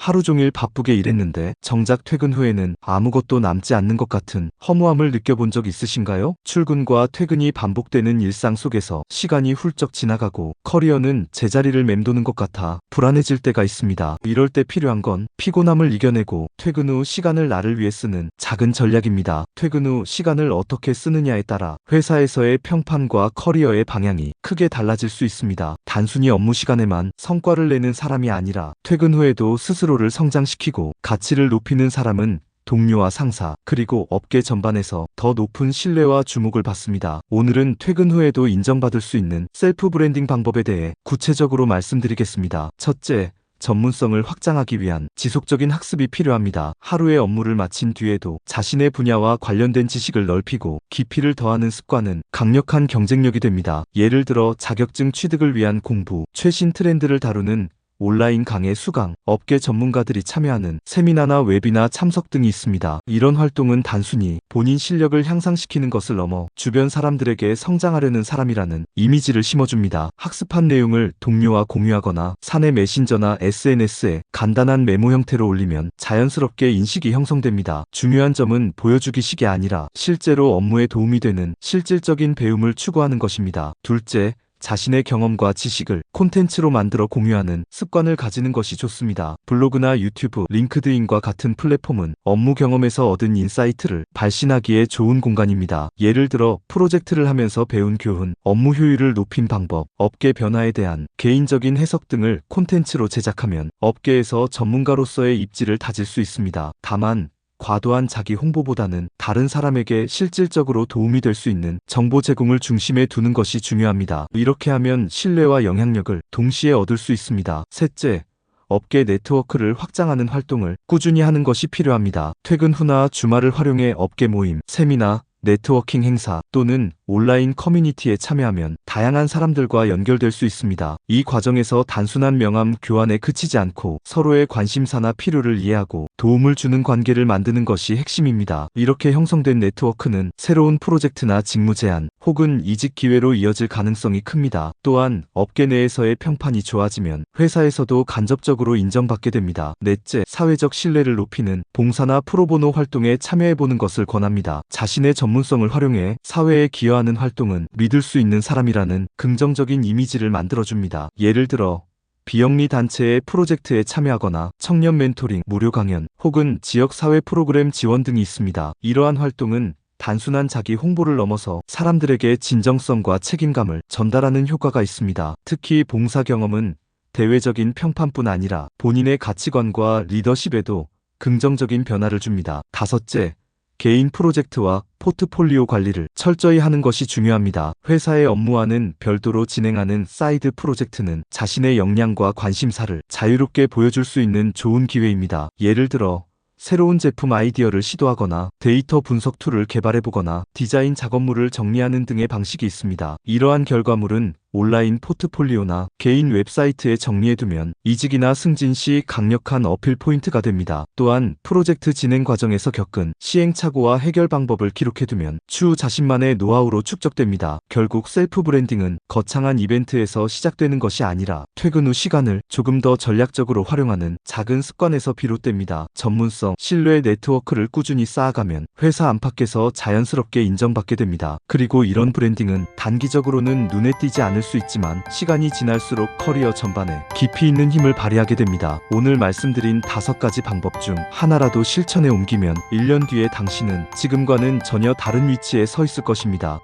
하루 종일 바쁘게 일했는데 정작 퇴근 후에는 아무것도 남지 않는 것 같은 허무함을 느껴본 적 있으신가요? 출근과 퇴근이 반복되는 일상 속에서 시간이 훌쩍 지나가고 커리어는 제자리를 맴도는 것 같아 불안해질 때가 있습니다. 이럴 때 필요한 건 피곤함을 이겨내고 퇴근 후 시간을 나를 위해 쓰는 작은 전략입니다. 퇴근 후 시간을 어떻게 쓰느냐에 따라 회사에서의 평판과 커리어의 방향이 크게 달라질 수 있습니다. 단순히 업무 시간에만 성과를 내는 사람이 아니라 퇴근 후에도 스스로 를 성장시키고 가치를 높이는 사람은 동료와 상사, 그리고 업계 전반에서 더 높은 신뢰와 주목을 받습니다. 오늘은 퇴근 후에도 인정받을 수 있는 셀프 브랜딩 방법에 대해 구체적으로 말씀드리겠습니다. 첫째, 전문성을 확장하기 위한 지속적인 학습이 필요합니다. 하루의 업무를 마친 뒤에도 자신의 분야와 관련된 지식을 넓히고 깊이를 더하는 습관은 강력한 경쟁력이 됩니다. 예를 들어 자격증 취득을 위한 공부, 최신 트렌드를 다루는 온라인 강의 수강, 업계 전문가들이 참여하는 세미나나 웨비나 참석 등이 있습니다. 이런 활동은 단순히 본인 실력을 향상시키는 것을 넘어 주변 사람들에게 성장하려는 사람이라는 이미지를 심어줍니다. 학습한 내용을 동료와 공유하거나 사내 메신저나 SNS에 간단한 메모 형태로 올리면 자연스럽게 인식이 형성됩니다. 중요한 점은 보여주기식이 아니라 실제로 업무에 도움이 되는 실질적인 배움을 추구하는 것입니다. 둘째, 자신의 경험과 지식을 콘텐츠로 만들어 공유하는 습관을 가지는 것이 좋습니다. 블로그나 유튜브, 링크드인과 같은 플랫폼은 업무 경험에서 얻은 인사이트를 발신하기에 좋은 공간입니다. 예를 들어 프로젝트를 하면서 배운 교훈, 업무 효율을 높인 방법, 업계 변화에 대한 개인적인 해석 등을 콘텐츠로 제작하면 업계에서 전문가로서의 입지를 다질 수 있습니다. 다만 과도한 자기 홍보보다는 다른 사람에게 실질적으로 도움이 될 수 있는 정보 제공을 중심에 두는 것이 중요합니다. 이렇게 하면 신뢰와 영향력을 동시에 얻을 수 있습니다. 셋째, 업계 네트워크를 확장하는 활동을 꾸준히 하는 것이 필요합니다. 퇴근 후나 주말을 활용해 업계 모임, 세미나, 네트워킹 행사 또는 온라인 커뮤니티에 참여하면 다양한 사람들과 연결될 수 있습니다. 이 과정에서 단순한 명함 교환에 그치지 않고 서로의 관심사나 필요를 이해하고 도움을 주는 관계를 만드는 것이 핵심입니다. 이렇게 형성된 네트워크는 새로운 프로젝트나 직무 제안 혹은 이직 기회로 이어질 가능성이 큽니다. 또한 업계 내에서의 평판이 좋아지면 회사에서도 간접적으로 인정받게 됩니다. 넷째, 사회적 신뢰를 높이는 봉사나 프로보노 활동에 참여해보는 것을 권합니다. 자신의 전문성을 활용해 사회에 기여하는 활동은 믿을 수 있는 사람이라는 긍정적인 이미지를 만들어줍니다. 예를 들어 비영리 단체의 프로젝트에 참여하거나 청년 멘토링, 무료 강연 혹은 지역 사회 프로그램 지원 등이 있습니다. 이러한 활동은 단순한 자기 홍보를 넘어서 사람들에게 진정성과 책임감을 전달하는 효과가 있습니다. 특히 봉사 경험은 대외적인 평판뿐 아니라 본인의 가치관과 리더십에도 긍정적인 변화를 줍니다. 다섯째, 개인 프로젝트와 포트폴리오 관리를 철저히 하는 것이 중요합니다. 회사의 업무와는 별도로 진행하는 사이드 프로젝트는 자신의 역량과 관심사를 자유롭게 보여줄 수 있는 좋은 기회입니다. 예를 들어 새로운 제품 아이디어를 시도하거나 데이터 분석 툴을 개발해보거나 디자인 작업물을 정리하는 등의 방식이 있습니다. 이러한 결과물은 온라인 포트폴리오나 개인 웹사이트에 정리해두면 이직이나 승진 시 강력한 어필 포인트가 됩니다. 또한 프로젝트 진행 과정에서 겪은 시행착오와 해결 방법을 기록해두면 추후 자신만의 노하우로 축적됩니다. 결국 셀프 브랜딩은 거창한 이벤트에서 시작되는 것이 아니라 퇴근 후 시간을 조금 더 전략적으로 활용하는 작은 습관에서 비롯됩니다. 전문성, 신뢰 네트워크를 꾸준히 쌓아가면 회사 안팎에서 자연스럽게 인정받게 됩니다. 그리고 이런 브랜딩은 단기적으로는 눈에 띄지 않을 수 있지만 시간이 지날수록 커리어 전반에 깊이 있는 힘을 발휘하게 됩니다. 오늘 말씀드린 다섯 가지 방법 중 하나라도 실천에 옮기면 1년 뒤에 당신은 지금과는 전혀 다른 위치에 서 있을 것입니다.